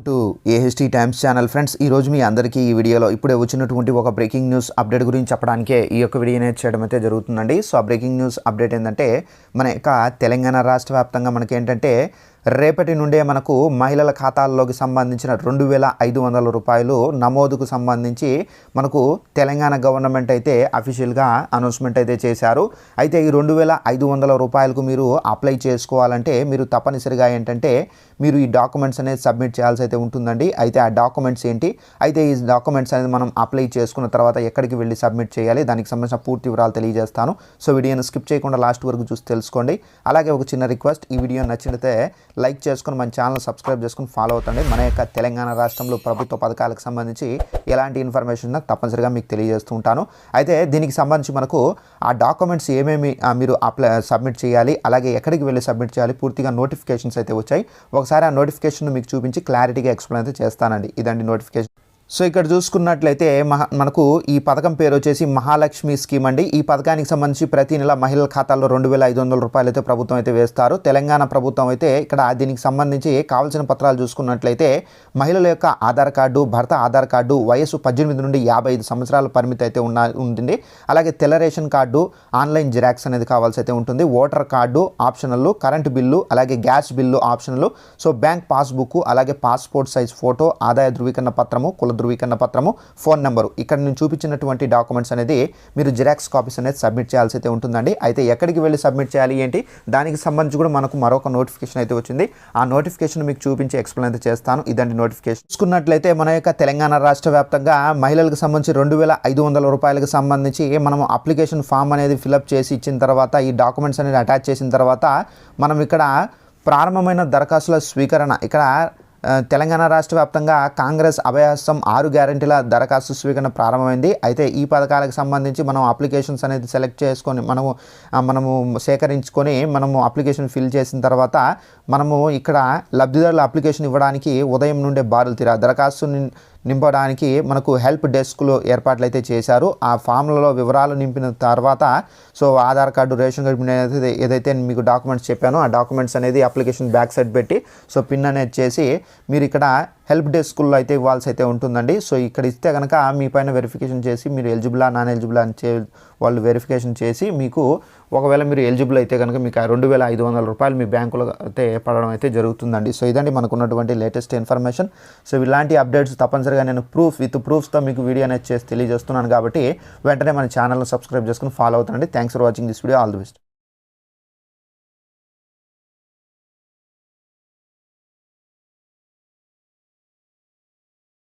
to AHT times channel friends ఈ రోజు మీ అందరికీ ఈ వీడియోలో ఇప్పుడే వచ్చినటువంటి ఒక బ్రేకింగ్ న్యూస్ అప్డేట్ గురించి చెప్పడానికే ఈ యొక్క వీడియో అనేది చేయడం అయితే జరుగుతుందండి. సో ఆ బ్రేకింగ్ న్యూస్ అప్డేట్ ఏంటంటే మన యొక్క తెలంగాణ రాష్ట్ర వ్యాప్తంగా మనకి ఏంటంటే రేపటి నుండే మనకు మహిళల ఖాతాల్లోకి సంబంధించిన రెండు వేల ఐదు వందల రూపాయలు నమోదుకు సంబంధించి మనకు తెలంగాణ గవర్నమెంట్ అయితే అఫీషియల్గా అనౌన్స్మెంట్ అయితే చేశారు. అయితే ఈ రెండు వేల ఐదు వందల రూపాయలకు మీరు అప్లై చేసుకోవాలంటే మీరు తప్పనిసరిగా ఏంటంటే మీరు ఈ డాక్యుమెంట్స్ అనేది సబ్మిట్ చేయాల్సి అయితే ఉంటుంది. ఉంటుందండి అయితే ఆ డాక్యుమెంట్స్ ఏంటి? అయితే ఈ డాక్యుమెంట్స్ అనేది మనం అప్లై చేసుకున్న తర్వాత ఎక్కడికి వెళ్ళి సబ్మిట్ చేయాలి? దానికి సంబంధించిన పూర్తి వివరాలు తెలియజేస్తాను. సో వీడియోని స్కిప్ చేయకుండా లాస్ట్ వరకు చూసి తెలుసుకోండి. అలాగే ఒక చిన్న రిక్వెస్ట్ ఈ వీడియో నచ్చినతే లైక్ చేసుకొని మన ఛానల్ సబ్స్క్రైబ్ చేసుకొని ఫాలో అవుతండి. మన యొక్క తెలంగాణ రాష్ట్రంలో ప్రభుత్వ పథకాలకు సంబంధించి ఎలాంటి ఇన్ఫర్మేషన్ తప్పనిసరిగా మీకు తెలియజేస్తూ ఉంటాను. అయితే దీనికి సంబంధించి మనకు ఆ డాక్యుమెంట్స్ ఏమేమి మీరు అప్లై సబ్మిట్ చేయాలి? అలాగే ఎక్కడికి వెళ్ళి సబ్మిట్ చేయాలి? పూర్తిగా నోటిఫికేషన్స్ అయితే వచ్చాయి. ఒకసారి ఆ నోటిఫికేషన్ మీకు చూపించి క్లారిటీగా ఎక్స్ప్లెయిన్ అయితే చేస్తానండి. ఇదండి నోటిఫికేషన్. సో ఇక్కడ చూసుకున్నట్లయితే మహా మనకు ఈ పథకం పేరు వచ్చేసి మహాలక్ష్మి స్కీమ్ అండి. ఈ పథకానికి సంబంధించి ప్రతి నెల మహిళల ఖాతాల్లో రెండు వేల ఐదు వందల రూపాయలు అయితే ప్రభుత్వం అయితే వేస్తారు. తెలంగాణ ప్రభుత్వం అయితే ఇక్కడ దీనికి సంబంధించి కావాల్సిన పత్రాలు చూసుకున్నట్లయితే మహిళల యొక్క ఆధార్ కార్డు భర్త ఆధార్ కార్డు వయసు పద్దెనిమిది నుండి యాభై ఐదు సంవత్సరాల పరిమితి అయితే ఉన్న ఉంటుంది. అలాగే తెల్ల రేషన్ కార్డు ఆన్లైన్ జిరాక్స్ అనేది కావాల్సి అయితే ఉంటుంది. Voter card optional current bill అలాగే gas bill optional so bank passbook అలాగే పాస్పోర్ట్ సైజ్ ఫోటో ఆదాయ ధృవీకరణ పత్రము కుల ధృవీకరణ పత్రము ఫోన్ నెంబరు. ఇక్కడ నేను చూపించినటువంటి డాక్యుమెంట్స్ అనేది మీరు జిరాక్స్ కాపీస్ అనేది సబ్మిట్ చేయాల్సి అయితే ఉంటుందండి. అయితే ఎక్కడికి వెళ్ళి సబ్మిట్ చేయాలి ఏంటి? దానికి సంబంధించి కూడా మనకు మరొక నోటిఫికేషన్ అయితే వచ్చింది. ఆ నోటిఫికేషన్ మీకు చూపించి ఎక్స్ప్లెయిన్ అయితే చేస్తాను. ఇదండి నోటిఫికేషన్. చూసుకున్నట్లయితే మన యొక్క తెలంగాణ రాష్ట్ర వ్యాప్తంగా మహిళలకు సంబంధించి రెండు వేల ఐదు వందల రూపాయలకు సంబంధించి మనం అప్లికేషన్ ఫామ్ అనేది ఫిలప్ చేసి ఇచ్చిన తర్వాత ఈ డాక్యుమెంట్స్ అనేది అటాచ్ చేసిన తర్వాత మనం ఇక్కడ ప్రారంభమైన దరఖాస్తుల స్వీకరణ ఇక్కడ తెలంగాణ రాష్ట్ర వ్యాప్తంగా కాంగ్రెస్ అభయాస్తం ఆరు గ్యారంటీల దరఖాస్తు స్వీకరణ ప్రారంభమైంది. అయితే ఈ పథకాలకు సంబంధించి మనం అప్లికేషన్స్ అనేది సెలెక్ట్ చేసుకొని మనము మనము సేకరించుకొని మనము అప్లికేషన్ ఫిల్ చేసిన తర్వాత మనము ఇక్కడ లబ్ధిదారుల అప్లికేషన్ ఇవ్వడానికి ఉదయం నుండే బారులు తీరా దరఖాస్తు నింపడానికి మనకు హెల్ప్ డెస్క్లో ఏర్పాట్లు అయితే చేశారు. ఆ ఫామ్లలో వివరాలు నింపిన తర్వాత so Aadhaar card ration card ఏదైతే నేను మీకు డాక్యుమెంట్స్ చెప్పానో ఆ డాక్యుమెంట్స్ అనేది అప్లికేషన్ బ్యాక్ సైడ్ పెట్టి సో పిన్ అనేది చేసి మీరు ఇక్కడ హెల్ప్ డెస్క్లో అయితే ఇవ్వాల్సి అయితే ఉంటుందండి. సో ఇక్కడ ఇస్తే కనుక మీ పైన వెరిఫికేషన్ చేసి మీరు ఎలిజిబులా నాన్ ఎలిజిబులా అని చే వాళ్ళు వెరిఫికేషన్ చేసి మీకు ఒకవేళ మీరు ఎలిజిబుల్ అయితే కనుక మీకు ఆ రెండు వేల ఐదు వందల రూపాయలు మీ బ్యాంకులో అయితే పడడం అయితే జరుగుతుందండి. సో ఇదండి మనకు ఉన్నటువంటి లేటెస్ట్ ఇన్ఫర్మేషన్ సో ఇలాంటి అప్డేట్స్ తప్పనిసరిగా నేను ప్రూఫ్ విత్ ప్రూఫ్స్తో మీకు వీడియో అనేది చేసి తెలియజేస్తున్నాను కాబట్టి వెంటనే మన ఛానల్ని సబ్స్క్రైబ్ చేసుకుని ఫాలో అవుతానండి thanks for watching this video all the best